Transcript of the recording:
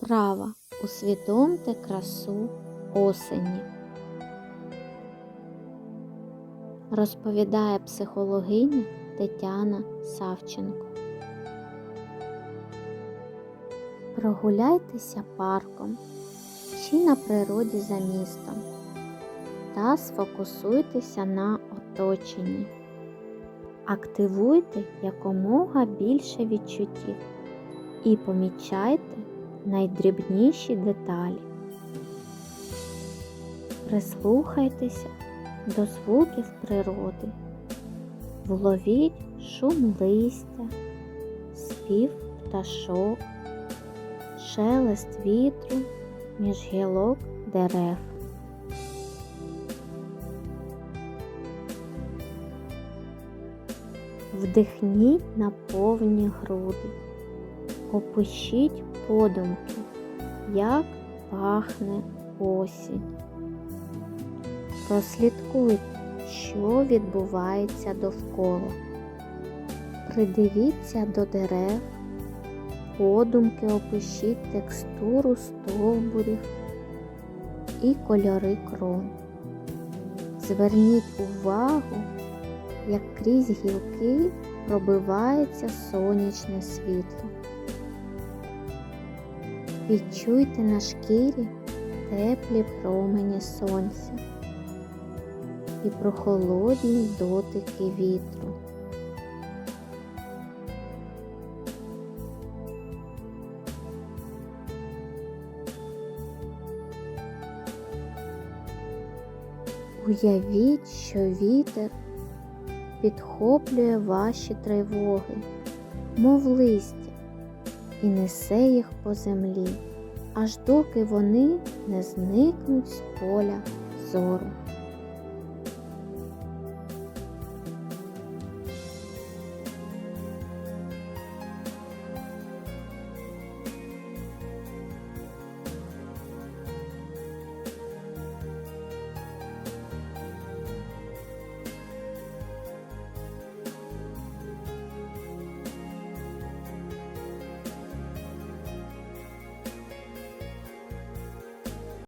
Вправа. Усвідомте красу осені. Розповідає психологиня Тетяна Савченко. Прогуляйтеся парком чи на природі за містом та сфокусуйтеся на оточенні. Активуйте якомога більше відчуттів і помічайте найдрібніші деталі. Прислухайтеся до звуків природи, вловіть шум листя, спів пташок, шелест вітру між гілок дерев. Вдихніть на повні груди, опишіть подумки, як пахне осінь. Прослідкуйте, що відбувається довкола. Придивіться до дерев, подумки опишіть текстуру стовбурів і кольори крон. Зверніть увагу, як крізь гілки пробивається сонячне світло. Відчуйте на шкірі теплі промені сонця і прохолодні дотики вітру. Уявіть, що вітер підхоплює ваші тривоги, мов листя, і несе їх по землі, аж доки вони не зникнуть з поля зору.